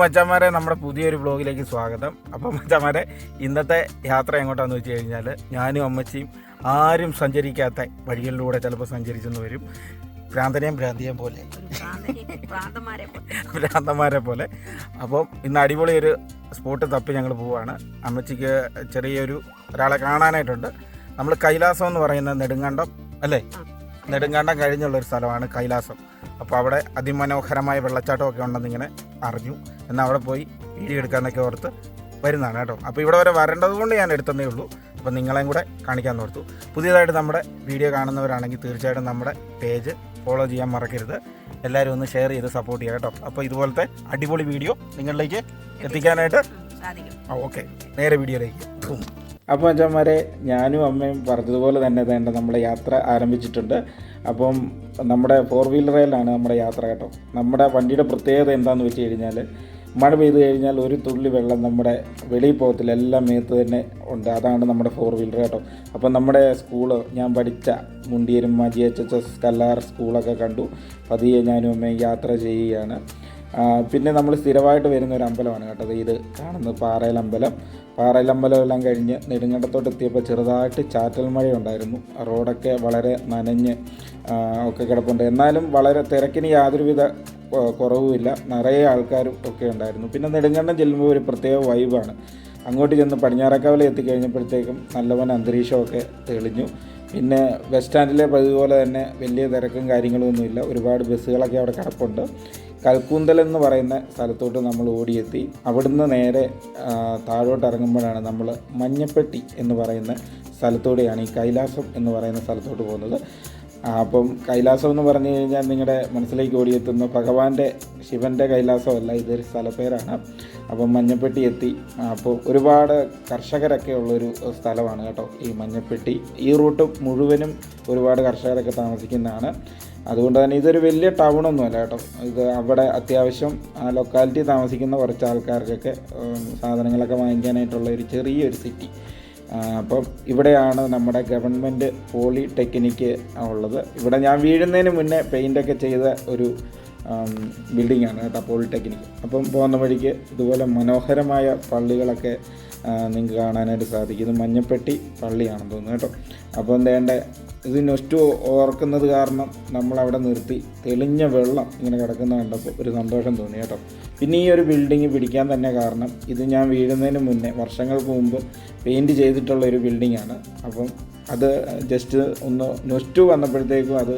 മച്ചാമാരെ നമ്മുടെ പുതിയൊരു വ്ളോഗിലേക്ക് സ്വാഗതം. അപ്പം മച്ചന്മാരെ ഇന്നത്തെ യാത്ര എങ്ങോട്ടാന്ന് വെച്ച് കഴിഞ്ഞാൽ ഞാനും അമ്മച്ചിയും ആരും സഞ്ചരിക്കാത്ത വഴികളിലൂടെ ചിലപ്പോൾ സഞ്ചരിച്ചെന്ന് വരും. ഭ്രാന്തനെയും ഭ്രാന്തിയെയും പോലെ. ഭ്രാന്തന്മാരെ പോലെ. അപ്പം ഇന്ന് അടിപൊളി ഒരു സ്പോട്ട് തപ്പി ഞങ്ങൾ പോവാണ്. അമ്മച്ചിക്ക് ചെറിയൊരു ഒരാളെ കാണാനായിട്ടുണ്ട്. നമ്മൾ കൈലാസം എന്ന് പറയുന്ന നെടുങ്കണ്ടം അല്ലേ. നെടുങ്കണ്ടം കഴിഞ്ഞുള്ള ഒരു സ്ഥലമാണ് കൈലാസം. അപ്പോൾ അവിടെ അതിമനോഹരമായ വെള്ളച്ചാട്ടമൊക്കെ ഉണ്ടെന്ന് ഇങ്ങനെ അറിഞ്ഞു. എന്നാൽ അവിടെ പോയി വീഡിയോ എടുക്കാമെന്നൊക്കെ ഓർത്ത് വരുന്നതാണ് കേട്ടോ. അപ്പോൾ ഇവിടെ വരെ വരേണ്ടത് കൊണ്ട് ഞാൻ എടുത്തതേ ഉള്ളൂ. അപ്പോൾ നിങ്ങളെയും കൂടെ കാണിക്കാൻ ഓർത്തു. പുതിയതായിട്ട് നമ്മുടെ വീഡിയോ കാണുന്നവരാണെങ്കിൽ തീർച്ചയായിട്ടും നമ്മുടെ പേജ് ഫോളോ ചെയ്യാൻ മറക്കരുത്. എല്ലാവരും ഒന്ന് ഷെയർ ചെയ്ത് സപ്പോർട്ട് ചെയ്യുക കേട്ടോ. അപ്പോൾ ഇതുപോലത്തെ അടിപൊളി വീഡിയോ നിങ്ങളിലേക്ക് എത്തിക്കാനായിട്ട് ഓക്കെ. നേരെ വീഡിയോയിലേക്ക്. അപ്പോൾ അച്ഛന്മാരെ ഞാനും അമ്മയും പറഞ്ഞതുപോലെ തന്നെ വേണ്ട നമ്മുടെ യാത്ര ആരംഭിച്ചിട്ടുണ്ട്. അപ്പം നമ്മുടെ ഫോർ വീലറിലാണ് നമ്മുടെ യാത്ര കേട്ടോ. നമ്മുടെ വണ്ടിയുടെ പ്രത്യേകത എന്താണെന്ന് വെച്ച് കഴിഞ്ഞാൽ മഴ പെയ്ത് കഴിഞ്ഞാൽ ഒരു തുള്ളി വെള്ളം നമ്മുടെ വെളിയിൽ പോകത്തില്ല എല്ലാം മേത്ത് തന്നെ ഉണ്ട്. അതാണ് നമ്മുടെ ഫോർ വീലർ കേട്ടോ. അപ്പം നമ്മുടെ സ്കൂൾ ഞാൻ പഠിച്ച മുണ്ടിയരും G H H S Kallar സ്കൂളൊക്കെ കണ്ടു. പതിയെ ഞാനും അമ്മയും യാത്ര ചെയ്യുകയാണ്. പിന്നെ നമ്മൾ സ്ഥിരമായിട്ട് വരുന്ന ഒരു അമ്പലമാണ് കേട്ടത് ഇത് കാണുന്നത് പാറയിലമ്പലം പാറയിലമ്പലം എല്ലാം കഴിഞ്ഞ് നെടുങ്കണ്ടത്തോട്ട് എത്തിയപ്പോൾ ചെറുതായിട്ട് ചാറ്റൽ മഴ ഉണ്ടായിരുന്നു റോഡൊക്കെ വളരെ നനഞ്ഞ് ഒക്കെ കിടപ്പുണ്ട്. എന്നാലും വളരെ തിരക്കിന് യാതൊരുവിധ കുറവുമില്ല. നിറയെ ആൾക്കാരും ഒക്കെ ഉണ്ടായിരുന്നു. പിന്നെ നെടുങ്കണ്ടം ചെല്ലുമ്പോൾ ഒരു പ്രത്യേക വൈബാണ് അങ്ങോട്ട് ചെന്ന് പടിഞ്ഞാറക്കാവിലെ എത്തിക്കഴിഞ്ഞപ്പോഴത്തേക്കും നല്ലവൻ അന്തരീക്ഷമൊക്കെ തെളിഞ്ഞു. പിന്നെ ബസ് സ്റ്റാൻഡിലെ പതിവ് പോലെ തന്നെ വലിയ തിരക്കും കാര്യങ്ങളൊന്നുമില്ല. ഒരുപാട് ബസ്സുകളൊക്കെ അവിടെ കിടപ്പുണ്ട്. കൽക്കൂന്തൽ എന്ന് പറയുന്ന സ്ഥലത്തോട്ട് നമ്മൾ ഓടിയെത്തി. അവിടുന്ന് നേരെ താഴോട്ട് ഇറങ്ങുമ്പോഴാണ് നമ്മൾ മഞ്ഞപ്പെട്ടി എന്ന് പറയുന്ന സ്ഥലത്തൂടെയാണ് ഈ കൈലാസം എന്ന് പറയുന്ന സ്ഥലത്തോട്ട് പോകുന്നത്. അപ്പം കൈലാസം എന്ന് പറഞ്ഞു കഴിഞ്ഞാൽ നിങ്ങളുടെ മനസ്സിലേക്ക് ഓടിയെത്തുന്ന. ഭഗവാന്റെ ശിവന്റെ കൈലാസമല്ല ഇതൊരു സ്ഥലപ്പേരാണ്. അപ്പം മഞ്ഞപ്പെട്ടി എത്തി. അപ്പോൾ ഒരുപാട് കർഷകരൊക്കെ ഉള്ളൊരു സ്ഥലമാണ് കേട്ടോ ഈ മഞ്ഞപ്പെട്ടി. ഈ റൂട്ട് മുഴുവനും ഒരുപാട് കർഷകരൊക്കെ താമസിക്കുന്നതാണ്. അതുകൊണ്ട് തന്നെ ഇതൊരു വലിയ ടൗണൊന്നുമല്ല കേട്ടോ. ഇത് അവിടെ അത്യാവശ്യം ആ ലൊക്കാലിറ്റി താമസിക്കുന്ന കുറച്ച് ആൾക്കാർക്കൊക്കെ സാധനങ്ങളൊക്കെ വാങ്ങിക്കാനായിട്ടുള്ള ഒരു ചെറിയൊരു സിറ്റി അപ്പം ഇവിടെയാണ് നമ്മുടെ ഗവൺമെന്റ് പോളിടെക്നിക്ക് ഉള്ളത്. ഇവിടെ ഞാൻ വീഴുന്നതിന് മുന്നേ പെയിന്റൊക്കെ ചെയ്ത ഒരു ബിൽഡിംഗ് ആണ് കേട്ടോ പോളിടെക്നിക്ക് അപ്പം പോകുന്ന വഴിക്ക് ഇതുപോലെ മനോഹരമായ പള്ളികളൊക്കെ നിങ്ങൾക്ക് കാണാനായിട്ട് സാധിക്കും. ഇത് മഞ്ഞപ്പെട്ടി പള്ളിയാണെന്ന് തോന്നുന്നു കേട്ടോ. അപ്പോൾ എന്തേണ്ട ഇത് നൊസ്റ്റു ഓർക്കുന്നത് കാരണം നമ്മളവിടെ നിർത്തി. തെളിഞ്ഞ വെള്ളം ഇങ്ങനെ കിടക്കുന്ന കണ്ടപ്പോൾ ഒരു സന്തോഷം തോന്നി കേട്ടോ. പിന്നെ ഈ ഒരു ബിൽഡിങ് പിടിക്കാൻ തന്നെ കാരണം ഇത് ഞാൻ വീഴുന്നതിന് മുന്നേ വർഷങ്ങൾക്ക് മുമ്പ് പെയിന്റ് ചെയ്തിട്ടുള്ള ഒരു ബിൽഡിംഗ് ആണ്. അപ്പം അത് ജസ്റ്റ് ഒന്ന് നൊസ്റ്റു വന്നപ്പോഴത്തേക്കും അത്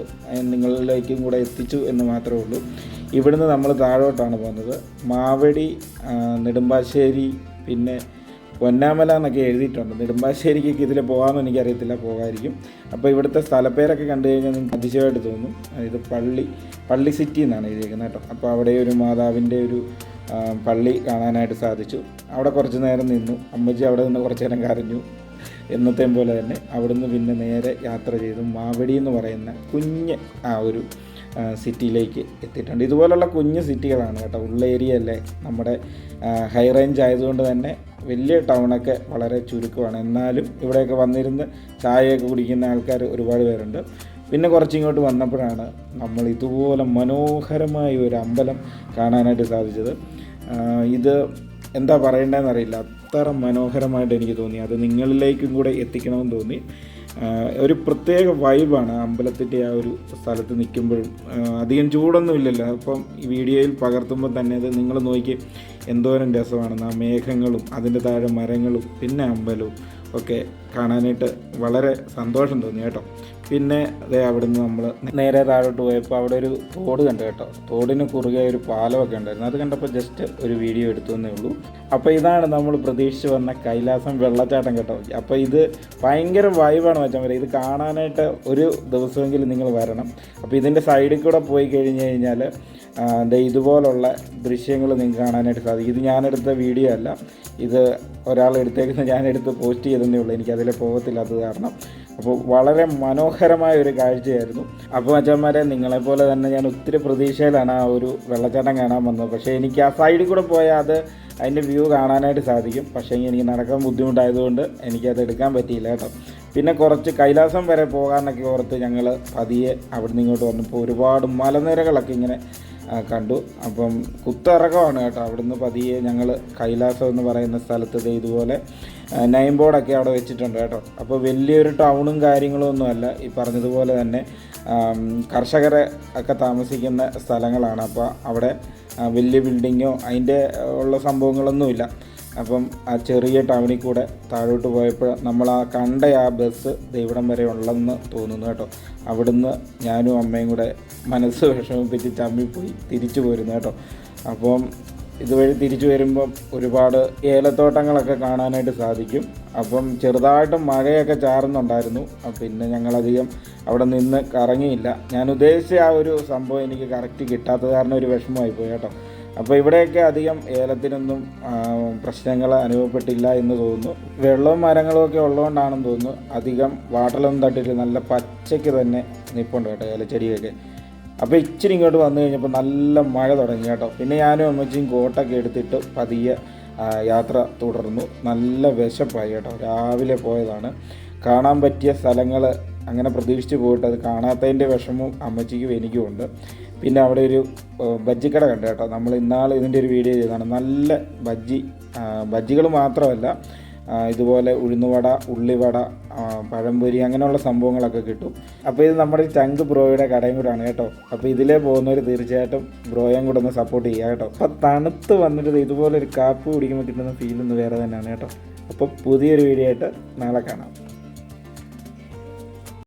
നിങ്ങളിലേക്കും കൂടെ എത്തിച്ചു എന്ന് മാത്രമേ ഉള്ളൂ. ഇവിടുന്ന് നമ്മൾ താഴോട്ടാണ് പോകുന്നത്. മാവടി നെടുമ്പാശ്ശേരി പിന്നെ പൊന്നാമല എന്നൊക്കെ എഴുതിയിട്ടുണ്ട്. നെടുമ്പാശ്ശേരിക്കൊക്കെ ഇതിൽ പോകാമെന്ന് എനിക്കറിയത്തില്ല പോകാമായിരിക്കും അപ്പോൾ ഇവിടുത്തെ സ്ഥലപ്പേരൊക്കെ കണ്ടു കഴിഞ്ഞാൽ നിങ്ങൾക്ക് അതിശയമായിട്ട് തോന്നും. അതായത് പള്ളി പള്ളി സിറ്റി എന്നാണ് എഴുതിയിരിക്കുന്നത് കേട്ടോ. അപ്പോൾ അവിടെ ഒരു മാതാവിന്റെ ഒരു പള്ളി കാണാനായിട്ട് സാധിച്ചു. അവിടെ കുറച്ച് നേരം നിന്നു. അമ്മച്ചി അവിടെ നിന്ന് കുറച്ച് നേരം കരഞ്ഞു. എന്നത്തെയും പോലെ തന്നെ അവിടുന്ന് പിന്നെ നേരെ യാത്ര ചെയ്തു. മാവടി എന്ന് പറയുന്ന കുഞ്ഞ് ആ ഒരു സിറ്റിയിലേക്ക് എത്തിയിട്ടുണ്ട്. ഇതുപോലുള്ള കുഞ്ഞ് സിറ്റികളാണ് കേട്ടോ. ഉള്ള ഏരിയ അല്ലേ നമ്മുടെ ഹൈ റേഞ്ച് ആയതുകൊണ്ട് തന്നെ വലിയ ടൗണൊക്കെ വളരെ ചുരുക്കമാണ്. എന്നാലും ഇവിടെയൊക്കെ വന്നിരുന്ന് ചായയൊക്കെ കുടിക്കുന്ന ആൾക്കാർ ഒരുപാട് പേരുണ്ട്. പിന്നെ കുറച്ചിങ്ങോട്ട് വന്നപ്പോഴാണ് നമ്മൾ ഇതുപോലെ മനോഹരമായ ഒരു അമ്പലം കാണാനായിട്ട് സാധിച്ചത്. ഇത് എന്താ പറയേണ്ടതെന്ന് അറിയില്ല അത്ര മനോഹരമായിട്ട് എനിക്ക് തോന്നി. അത് നിങ്ങളിലേക്കും കൂടെ എത്തിക്കണമെന്ന് തോന്നി. ഒരു പ്രത്യേക വൈബാണ് അമ്പലത്തിന്റെ ആ ഒരു സ്ഥലത്ത് നിൽക്കുമ്പോഴും. അധികം ചൂടൊന്നും ഇല്ലല്ലോ. അപ്പം ഈ വീഡിയോയിൽ പകർത്തുമ്പോൾ തന്നെ അത് നിങ്ങൾ നോക്കി എന്തോരം രസമാണെന്ന് ആ മേഘങ്ങളും അതിന്റെ താഴെ മരങ്ങളും പിന്നെ അമ്പലവും ഒക്കെ കാണാനായിട്ട് വളരെ സന്തോഷം തോന്നി കേട്ടോ. പിന്നെ അതേ അവിടുന്ന് നമ്മൾ നേരെ താഴോട്ട് പോയപ്പോൾ അവിടെ ഒരു തോട് കണ്ടു കേട്ടോ. തോടിന് കുറുകെ ഒരു പാലമൊക്കെ ഉണ്ടായിരുന്നു. അത് കണ്ടപ്പോൾ ജസ്റ്റ് ഒരു വീഡിയോ എടുത്തു എന്നേ ഉള്ളൂ. അപ്പോൾ ഇതാണ് നമ്മൾ പ്രതീക്ഷിച്ച് വന്ന കൈലാസം വെള്ളച്ചാട്ടം കേട്ടോ. അപ്പോൾ ഇത് ഭയങ്കര വൈബാണ് വെച്ചാൽ വരെ. ഇത് കാണാനായിട്ട് ഒരു ദിവസമെങ്കിലും നിങ്ങൾ വരണം. അപ്പോൾ ഇതിന്റെ സൈഡിൽ കൂടെ പോയി കഴിഞ്ഞ് കഴിഞ്ഞാൽ ഇതുപോലുള്ള ദൃശ്യങ്ങൾ നിങ്ങൾക്ക് കാണാനായിട്ട് സാധിക്കും. ഇത് ഞാനെടുത്ത വീഡിയോ അല്ല. ഇത് ഒരാൾ എടുത്തേക്കുന്ന ഞാനെടുത്ത് പോസ്റ്റ് ചെയ്തതേ ഉള്ളൂ. എനിക്ക് അതിലെ പോകത്തില്ലാത്തത് കാരണം. അപ്പോൾ വളരെ മനോഹരമായ ഒരു കാഴ്ചയായിരുന്നു. അപ്പോൾ അച്ഛന്മാരെ നിങ്ങളെപ്പോലെ തന്നെ ഞാൻ ഒത്തിരി പ്രതീക്ഷയിലാണ് ആ ഒരു വെള്ളച്ചാട്ടം കാണാൻ വന്നത്. പക്ഷേ എനിക്ക് ആ സൈഡിൽ കൂടെ പോയാൽ അത് അതിന്റെ വ്യൂ കാണാനായിട്ട് സാധിക്കും. പക്ഷേ എനിക്ക് നടക്കാൻ ബുദ്ധിമുട്ടായതുകൊണ്ട് എനിക്കത് എടുക്കാൻ പറ്റിയില്ല കേട്ടോ. പിന്നെ കുറച്ച് കൈലാസം വരെ പോകാനൊക്കെ ഓർത്ത് ഞങ്ങൾ പതിയെ അവിടെ നിന്ന് ഇങ്ങോട്ട് വന്നപ്പോൾ ഒരുപാട് മലനിരകളൊക്കെ ഇങ്ങനെ കണ്ടു. അപ്പം കുത്തിറക്കമാണ് കേട്ടോ. അവിടുന്ന് പതിയെ ഞങ്ങൾ കൈലാസം എന്ന് പറയുന്ന സ്ഥലത്ത് ഇതുപോലെ നൈം ബോർഡൊക്കെ അവിടെ വെച്ചിട്ടുണ്ട് കേട്ടോ. അപ്പോൾ വലിയൊരു ടൗണും കാര്യങ്ങളും ഒന്നുമല്ല. ഈ പറഞ്ഞതുപോലെ തന്നെ കർഷകരെ ഒക്കെ താമസിക്കുന്ന സ്ഥലങ്ങളാണ്. അപ്പോൾ അവിടെ വലിയ ബിൽഡിങ്ങോ അതിന്റെ ഉള്ള സംഭവങ്ങളൊന്നുമില്ല. അപ്പം ആ ചെറിയ ടൗണിൽ കൂടെ താഴോട്ട് പോയപ്പോൾ നമ്മൾ ആ കണ്ട ആ ബസ് ദേ ഇവിടം വരെ ഉള്ളെന്ന് തോന്നുന്നു കേട്ടോ. അവിടുന്ന് ഞാനും അമ്മയും കൂടെ മനസ്സ് വിഷമിപ്പിച്ച് ചമ്മിപ്പോയി തിരിച്ചു പോരുന്നു കേട്ടോ. അപ്പം ഇതുവഴി തിരിച്ചു വരുമ്പം ഒരുപാട് ഏലത്തോട്ടങ്ങളൊക്കെ കാണാനായിട്ട് സാധിക്കും. അപ്പം ചെറുതായിട്ട് മഴയൊക്കെ ചാറുന്നുണ്ടായിരുന്നു. പിന്നെ ഞങ്ങളധികം അവിടെ നിന്ന് കറങ്ങിയില്ല. ഞാൻ ഉദ്ദേശിച്ച ആ ഒരു സംഭവം എനിക്ക് കറക്റ്റ് കിട്ടാത്തത് കാരണം ഒരു വിഷമമായി പോയി കേട്ടോ. അപ്പോൾ ഇവിടെയൊക്കെ അധികം ഏലത്തിനൊന്നും പ്രശ്നങ്ങൾ അനുഭവപ്പെട്ടില്ല എന്ന് തോന്നുന്നു. വെള്ളവും മരങ്ങളും ഒക്കെ ഉള്ളതുകൊണ്ടാണെന്ന് തോന്നുന്നു. അധികം വാട്ടലൊന്നും തട്ടിയിട്ട് നല്ല പച്ചയ്ക്ക് തന്നെ നിൽപ്പുണ്ട് കേട്ടോ ഏലച്ചെടിയൊക്കെ. അപ്പോൾ ഇച്ചിരി ഇങ്ങോട്ട് വന്നു കഴിഞ്ഞപ്പോൾ നല്ല മഴ തുടങ്ങി കേട്ടോ. പിന്നെ ഞാനും അമ്മച്ചിയും കോട്ടൊക്കെ എടുത്തിട്ട് പതിയെ യാത്ര തുടർന്നു. നല്ല വിശപ്പായി കേട്ടോ. രാവിലെ പോയതാണ്. കാണാൻ പറ്റിയ സ്ഥലങ്ങൾ അങ്ങനെ പ്രതീക്ഷിച്ച് പോയിട്ട് അത് കാണാത്തതിന്റെ വിഷമവും അമ്മച്ചിക്കും എനിക്കും ഉണ്ട്. പിന്നെ അവിടെ ഒരു ബജ്ജി ബജ്ജിക്കട കണ്ടു കേട്ടോ. നമ്മൾ ഇന്നാൾ ഇതിന്റെ ഒരു വീഡിയോ ചെയ്തതാണ്. നല്ല ബജ്ജി ബജ്ജികൾ മാത്രമല്ല ഇതുപോലെ ഉഴുന്നുവട ഉള്ളിവട പഴംപൊരി അങ്ങനെയുള്ള സംഭവങ്ങളൊക്കെ കിട്ടും. അപ്പോൾ ഇത് നമ്മുടെ ചങ്ക് ബ്രോയുടെ കടയും കൂടാണ് കേട്ടോ. അപ്പോൾ ഇതിലേ പോകുന്നവർ തീർച്ചയായിട്ടും ബ്രോയും കൂടെ ഒന്ന് സപ്പോർട്ട് ചെയ്യുക കേട്ടോ. അപ്പോൾ തണുത്ത് വന്നിട്ട് ഇതുപോലെ ഒരു കാപ്പ് കുടിക്കുമ്പോൾ കിട്ടുന്ന ഫീൽ ഒന്ന് വേറെ തന്നെയാണ് കേട്ടോ. അപ്പോൾ പുതിയൊരു വീഡിയോ ആയിട്ട് നാളെ കാണാം.